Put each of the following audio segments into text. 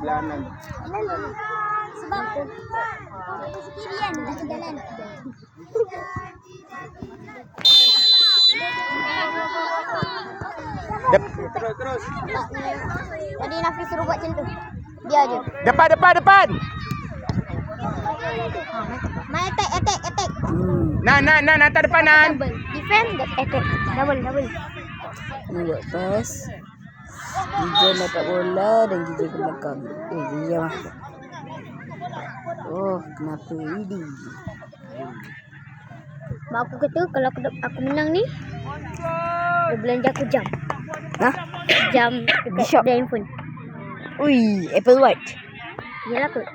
belanan. Sebab si kiri kan Aku jalan Dep- Terus terus. Tadi Nafi suruh buat macam tu Dia je depan depan depan. Main attack attack attack Nan nan nan atas depan nan. Defend attack Double double buat pas. Gijan dapat bola dan ke belakang. Eh, Gijan masuk. Oh, kenapa ini? Mak aku kata kalau aku, aku menang ni Dia belanja aku jam Hah? Jam dekat shop? dia handphone Ui, Apple Watch. Yalah kot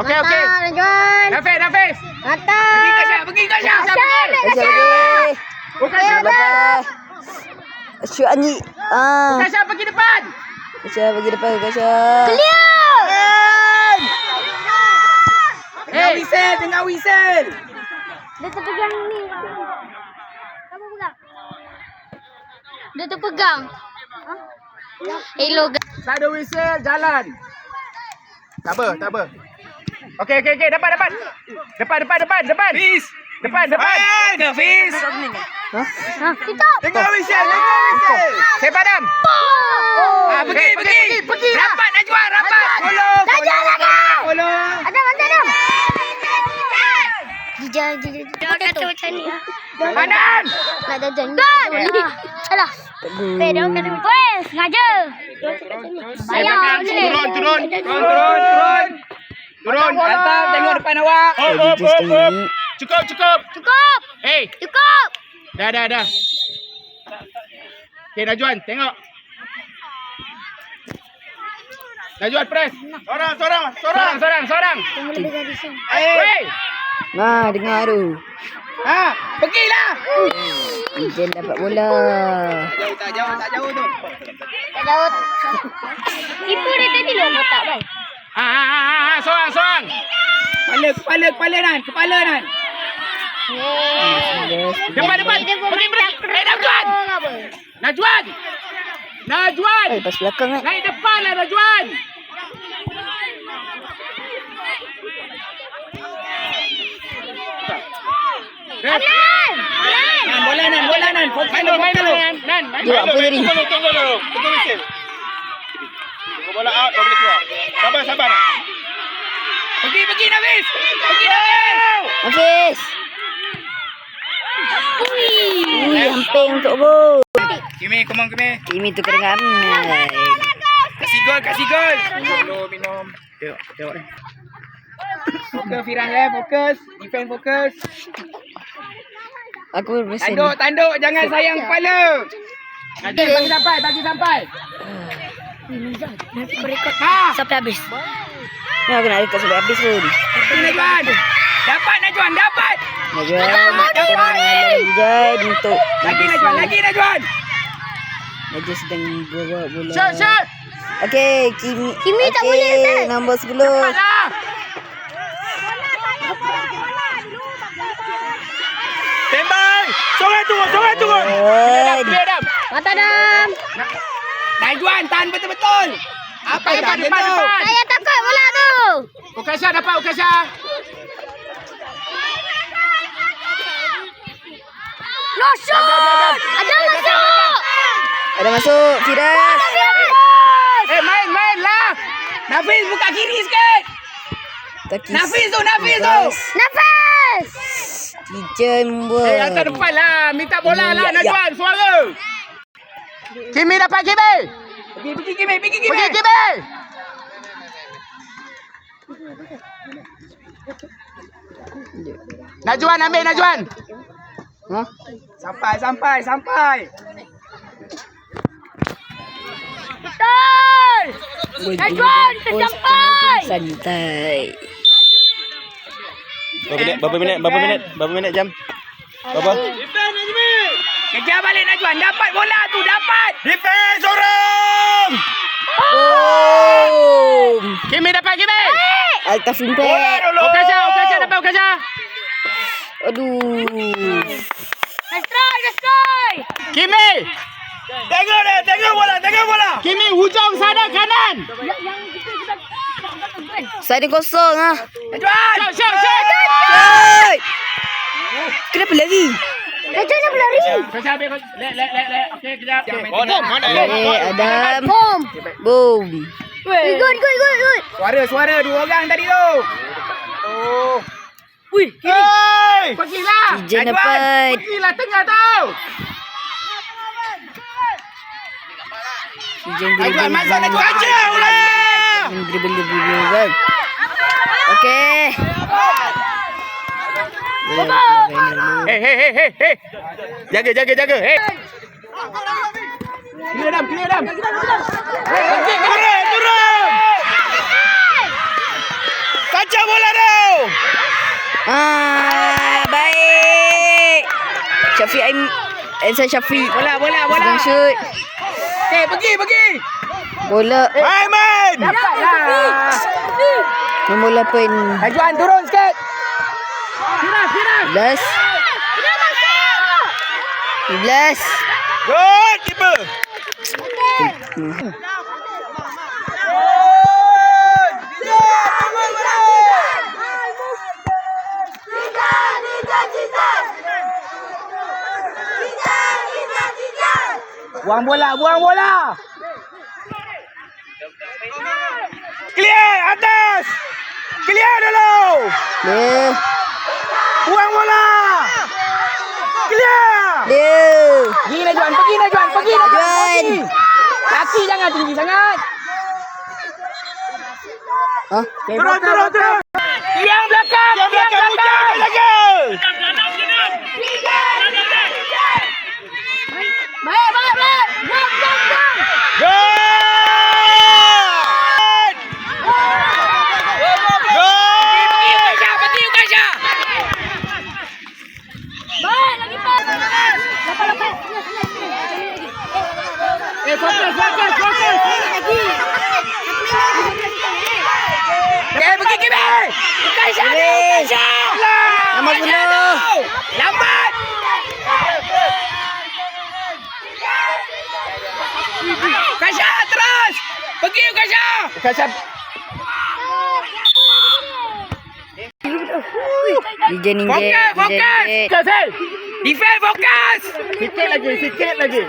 Okey okey. Mata Najwan Nafis Nafis. Mata Pergi ke Syah, pergi ke Syah. Syah Syah, pergi. nak Asyik Syah. lagi. Asyik Anji. Ah. Syah pergi depan. Kasya pergi depan Kasya. Clear Tengah whistle, tengah whistle. Dia terpegang ni Kamu pegang Dia terpegang Hello guys Tak ada whistle, jalan. Tak apa, tak apa. Okey, okey, okey. Depan, depan. Depan, depan, depan, depan. Fiz. Depan, depan. Ke Fiz. Ha, kita Tengah whistle, tengah whistle. Saya padam. Oh Ah, pergi, pergi. pergi, pergi. Rapat Najwan, rapat. Follow. Najwan lagi. Follow. Ada ada ada Jijal jijal Dia kata macam ni Kanan. Nak jajan Gol Salah dia kata Weh sengaja Bayar Turun, turun. Turun, turun, turun. Hantam, tengok depan awak. Oh, Oh, Gijan setengah ni. Cukup, cukup. Cukup Hey, Cukup dah, dah, dah. Okey, Najwan, tengok. Najwan, press. Sorang, sorang, sorang. Sorang, sorang, lebih dari sini Hey. Nah, dengar tu. Ha, pergilah. Gijan dapat bola. Jauh tak jauh, tak jauh tu. Tak jauh Tipu dia tadi loh kotak bang Ah, ah, ah, ah, ah, sorang, sorang. Kepala, kepala, kepala Nan. Kepala Nan. Yes. Depan, depan. Pergi, pergi. Eh, Najwan. Najwan. Najwan. Eh, pas belakang eh. Naik depan lah, Najwan. Nan Nan, bola Nan, bola Nan. Main dulu, dulu, main dulu. dulu. Nan, main Dia buat apa tadi? Tunggu, tunggu dulu. Tunggu whistle. Tunggu bola out, boleh keluar. Sabar, sabar. Pergi, pergi Nafis. Pergi Nafis. Hafiz. Ui, hampir untuk gol. Kimi, come on Kimi. Kimi tu kena. Kasih gol, kasih gol. Dulu minum. Tengok, tengok. Fokus Firan left, fokus. Defend fokus. Aku berpesan. Tanduk, tanduk. Jangan sayang kepala. Nanti bagi sampai, bagi sampai. Ha, Sampai habis. Ni aku nak dekat sampai habis pun. Dapat Najwan, dapat. Najwan. Dapat. Gijan untuk. Lagi Najwan, lagi Najwan. Najwan sedang bawa bola. Shot, shot. Okey, Kimi. Kimi tak Okey, boleh, Ustaz. Nombor 10. Cepatlah. Tembak. Sorang turun, sorang turun. Clear dam. Mata dam Najwan, tahan betul-betul. Apa Depan, yang depan, tak depan. Saya takut bola tu Ukasha dapat, Ukasha. No shot Ada masuk Ada masuk. Firas. Eh, main, main lah. Nafis buka kiri sikit. Takis. Nafis tu, Nafis tu. Nafas Gijan Eh, buat. hantar depan lah. Minta bola lah, Ya, ya. Najwan. Suara. Kimi dapat, Kimi. Pergi, pergi Kimi, pergi Kimi. Pergi, Kimi. Najwan ambil, Najwan. Ha? Sampai, sampai, sampai. Betul Najwan kita sampai Santai. Berapa minit? Berapa minit? Berapa minit? Berapa minit jam? Berapa? Kejar balik Najwan. Dapat bola tu, dapat. Defense sorang. Boom. Kimi dapat, Kimi. Altaf Bola impact. dulu. Ukasha, Ukasha dapat, Ukasha. Aduh. Kimi. Tengok dia, tengok bola, tengok bola. Kimi hujung sana kanan. Saya kosong ah. Cepat, cepat, cepat. Kenapa lari? Kenapa jangan berlari? Saya ambil le le le Okey kejap. Oh, mana eh Adam? Boom. Boom. Wei. Go go go. Suara suara dua orang tadi tu. Oh. Ui. Hey! Pergilah. Ijen Najwan. dapat. Pergilah tengah tau. Ijen Najwan, dribble. masuk Najwan. Kacau lah! Ijen dribble dribble dribble kan. Okey. Boleh, boleh, boleh. Hei, hei, hei, hei, hei. Jaga, jaga, jaga. Hei. Clear dam, clear dam. Pergi, Turun, turun! Kacau bola tu! Ah, baik. Syafiq Aim Elsa Syafiq. Bola, bola, bola. Sedang shoot. Hei, pergi, pergi. Bola Aiman! Dapatlah. nombor 8. Najwan, turun sikit. Sirah, sirah. 11. 12. Good, keeper! Buang bola, buang bola. Clear, atas! Clear dulu! Dia. Buang bola! Clear! Dia. Pergi pergi Najwan, pergi Najwan. Najwan. pergi. Kaki jangan tinggi sangat. Ah, Turun, turun, turun! Yang belakang, Yang belakang hujan, jaga! Baik, baik, baik. Jom, jom, jom. Good! Good! Baik, lagi pas. Lepas, lepas. Eh, fokus, fokus, fokus. Lagi. Eh, pergi Kimi. Kaisha, Kimi. Kaisha. Nombor Kaisha 10. tu. Lambat. Kaisha, terus. Pergi Kaisha. Kaisha. Ijen Fokus, injet. fokus. Ijen Fokus, hey. Defend, fokus. Sikit lagi, sikit lagi.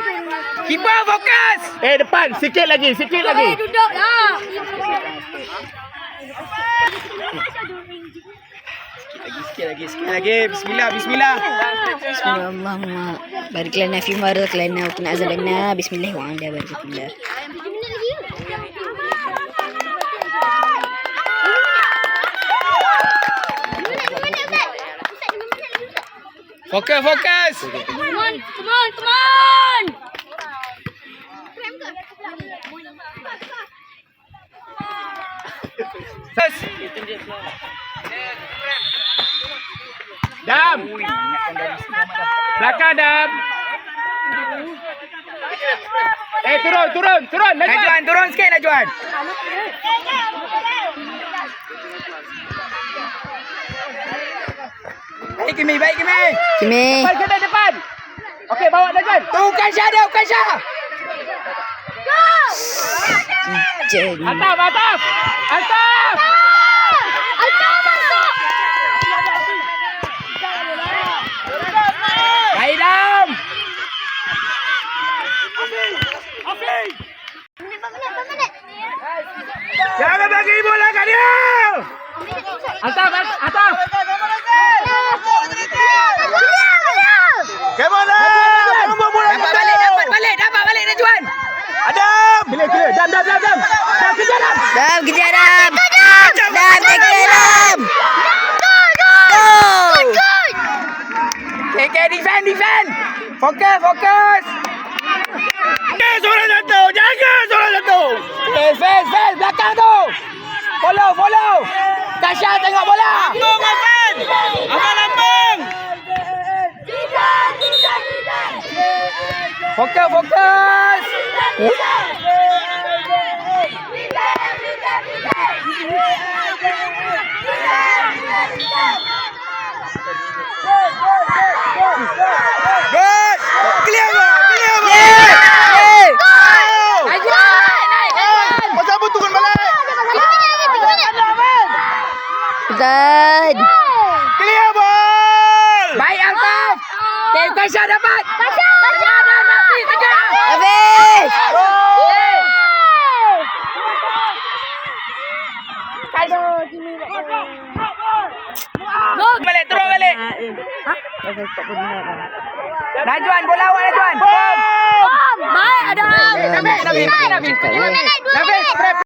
Keeper, fokus. Eh, depan. Sikit lagi, sikit lagi. Eh, duduk lah. Sikit lagi, sikit lagi. Bismillah, bismillah. Allahumma barik lana fi ma razaqtana wa qina azabannar. Bismillah wa ala barakatillah. Fokus, fokus. Come on, come on, come on. Terus. Dam. Belakang Dam. Eh turun, turun, turun. Najwan, Najwan turun sikit Najwan. Baik Kimi, baik Kimi. Kimi. Depan ke depan? Okey, bawa Najwan. Tu Kaisha dia, Kaisha. Ijen. Atap, atap. Atap. Baik Dam, dam, dam, dam. Dam, kejar Dam. Kejar Dam. Dam. Go. Okay, defend, defend. Fokus. Jaga seorang satu! Jaga seorang satu! Face, face, face. Belakang tu. Follow, follow. Tasha tengok bola. Lambung, Afan! Afan lambung! Fokus, fokus. Good! Clear bang! Clear bang! Eh. Oh! Najwan, naik, Najwan. Pasal apa turun balik? Sultan. Clear ball. Baik Alkaf. Okay, Tasha dapat. Tasha! Tasha! Habis. Balik, turun balik. Pasal tak pernah nak. Najwan, bola awak Najwan. Baik, ada. Nabi, Nabi, Nabi. Nabi, Nabi. Nabi,